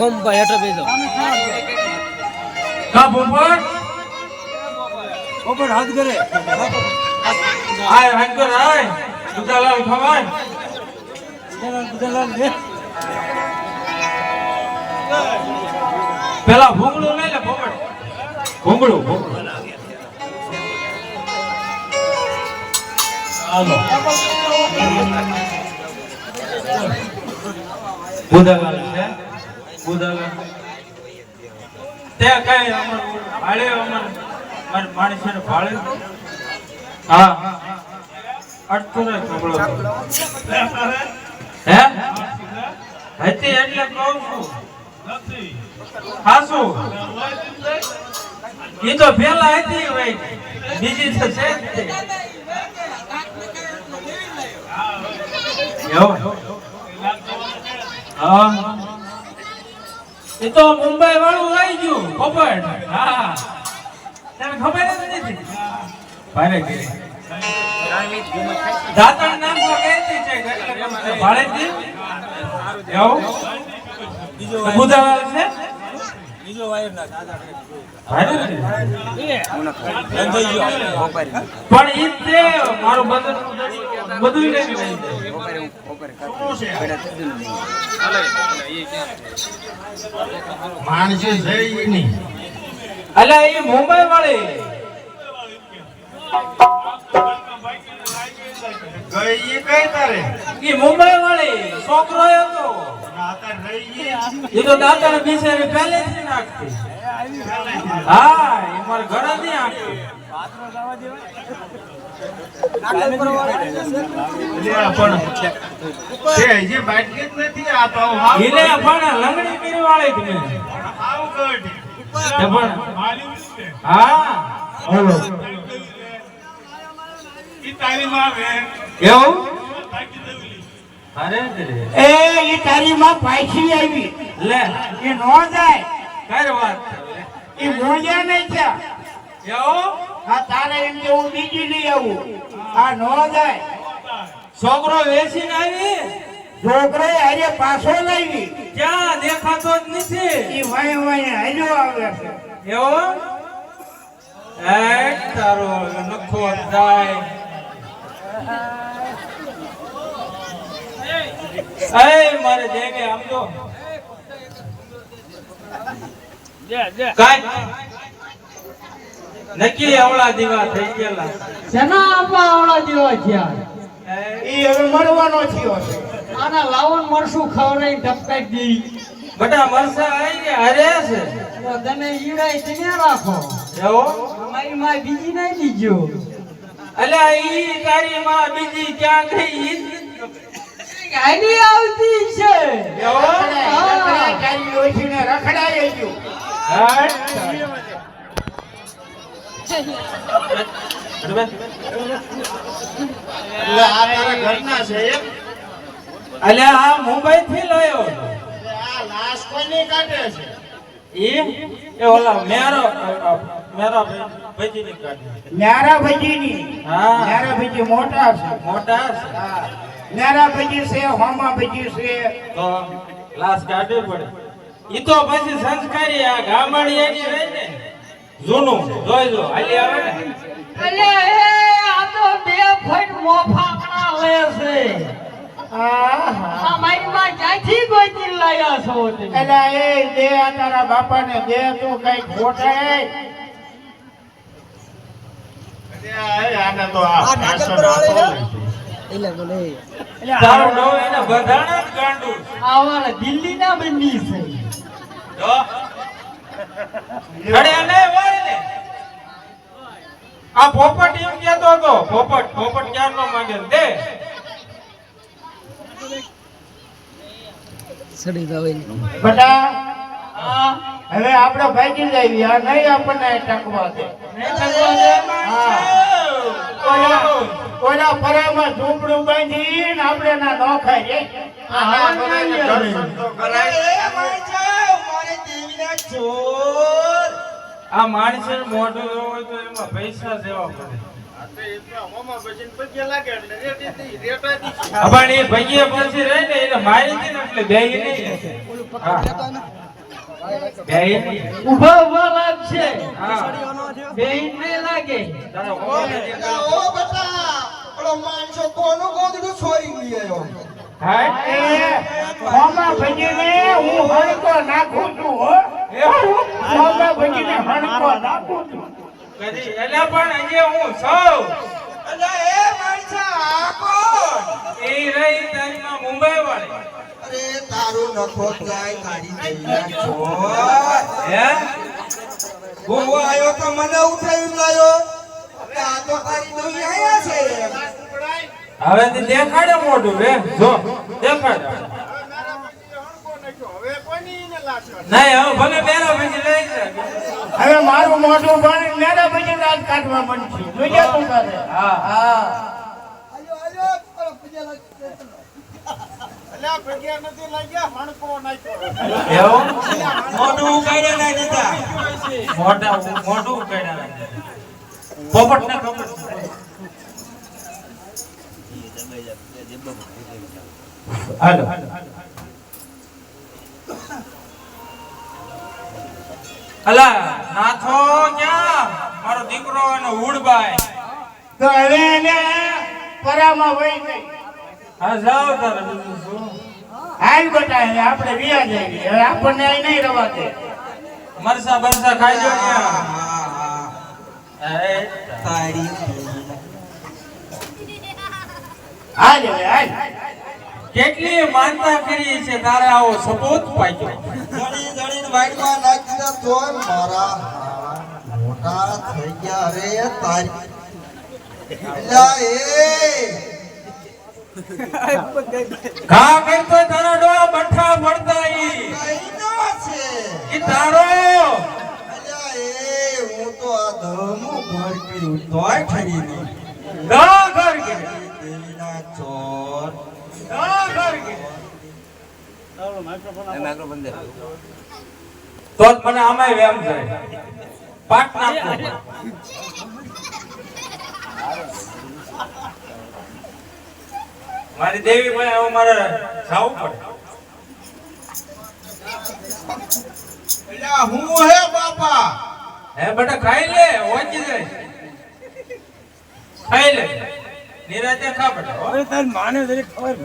Home ભાઈ હેઠો બેસો કા પોપટ ઉપર હાથ કરે આય હંકર આય દુધાલાલ ખવાય બુધાલાલ લે પેલા ભૂંગળું. લઈ લે ભૂંગળું ભૂંગળું. હાલો બુધાલાલ છે બુધાલાલ તે કઈ અમર ભાળે અમર માર માણસ ભાળે હા. અટકો રે કપડો હે? હતી એટલે કહું છું. હાસુ એ તો પેલા હતી ભાઈ બીજી તો છે જ એવું? હા એ તો મુંબઈ વાળું આવી ગયું પોપટ હા. તને ખબર જ નથી? ભારે દાતણ નામ તો કહેતી છે એટલે ભાડે જ એવું? છે બીજો વાયર ના દાદા પણ ઈ તે મારું બધું બધું લઈ જાય માણસે છે નહીં. અલા એ મુંબઈ વાળી. ગઈ કઈ તારે? એ મુંબઈ વાળી છોકરો હતો. એ તો દાંતણ બિચારી પહેલેથી નાખતી. હા એ મારા ઘરે નહીં આપતી એવું? એ ઈ તારી માં પાછી આવી. લે. એ નો જાય. કર વાત? મોજા નહીં એવું? આ તારે એમ કે હું બીજી લઈ આવું. આ નો જાય. છોકરો વેચીને આવી? છોકરો આજે પાછો લાવી. ક્યાં? દેખાતો જ નથી. એ વાય વાય હજુ આવે છે. એવો? એક તારો નખો જાય એ મારે કે આમ તો કાંઈ? નક્કી આવળા દીવા થઈ ગયેલા. સેના આપવા આવળા દીવા થયા? એ એ હવે મરવાનો થયો છે. આના લાવણ મરશું ખવડાઈ ટપકાઈ દી. બટા મરસા આવી ગયા હરે છે. તો તને ઈડાઈ તેને રાખો. જો અમારી માં બીજી નહીં દીજો. અલે ઈ તારી માં બીજી ક્યાં ગઈ? ઈ આની આવતી છે. જો રખડાય ગયું. એટલે આ તારા ઘરના છે એમ અલ્યા આ મુંબઈ થી લાયો. આ લાશ કોની કાઢે છે ઈ? એ ઓલા મેરો મેરો ભજી ની કાઢી ભજીની. હા. ભજી મોટા છે. મોટા છે. હા. ન્યારા ભજી છે હોમા ભજી છે. તો લાશ કાઢવી પડે. ઈ તો પછી સંસ્કારી આ ગામડી રહી ને જૂનું જોઈ જો હાલી આવે? ને અલે એ આ તો બે ફટ મોફાકણા લે છે. આ મારી માં ક્યાંથી ગોતી લાયા છો તમે? એલા એ દે આ તારા બાપાને દે તું કઈ ખોટાય આને તો આ ફેશન આપો ને. તારો ડો એને બધાણા જ ગાંડું આવાના દિલ્હી ના બંદી છે. જો. અરે ને આ પોપટ એમ કહેતો હતો. પોપટ પોપટ ક્યાં નો માંગે દે. બટા હવે આપણે ભાગી જઈએ આ નહીં આપણને ટકવા દે. હા. ઓલા ઓલા ફરામાં ઝૂંપડું બાંધીને આપણે ના ન ખાઈએ આના બધાને મારે દેવીના કરાય. આ માણસ મોઢું એવું હોય તો એમાં પૈસા દેવા પડે તો તો છોરી ગયો હા? એ મોમાં હું નાખું છું કદી એટલે પણ અહીંયા હું સૌ એટલે એ માણસા આ એ રહી તારીમાં મુંબઈ વાળી અરે તારું નખો જાય કાઢી દઈ છો હે ભૂવો આવ્યો તો મને ઉઠાવી લાયો આ તો તારી આયા છે હવે દેખાડે મોઢું રે જો, દેખાડે હવે મારા પછી હણકો નાખ્યો. હવે કોની ઈને લાશ કાઢે? નહીં હવે ભલે મેરા પછી લઈ હવે મારું મોઢું ભણી મેરા ભજી રાત કાઢવા બનશે તું તારે હા હા અલા નાથો ક્યાં? મારો દીકરો અને હુડભાઈ તો હવે એને પરામાં વહી ગઈ. હા જાઓ તારે બીજું શું? હાલ બટા હવે આપણે વિયા જઈએ. હવે આપણને અહીં નહીં રવા દે. મરસા બરસા ખાઈ જો ને. એ, તારી હાલ હવે હાલ. કેટલી માનતા કરી છે તારે આવો સપોત પાક્યો. જણી જણી વાઈડમાં નાખી તોય મારા મોટા થઈ ગયા રે તારી. અલા એ ઘા કરતો તારા ડોળા બઠ્ઠા પડતા ઈ. કઈનો છે? ઈ તારો. અલા એ હું તો આ ધમું ઘર કર્યું. તોય ઠરી નહીં. દા ઘર કે દેવીના ચોર. દા ઘર કે માઇક્રોફોન દે. તો જ મને આમાંય વેમ થાય. પાટ નાખો મારી દેવી ભાઈ હવે મારે જાવું પડે. હું હે બાપા? હે બેટા ખાઈ લે ઓછી જાય. ખાઈ લે. નિરાતે ખા બેટા હો. તારી માને દરેક ખબર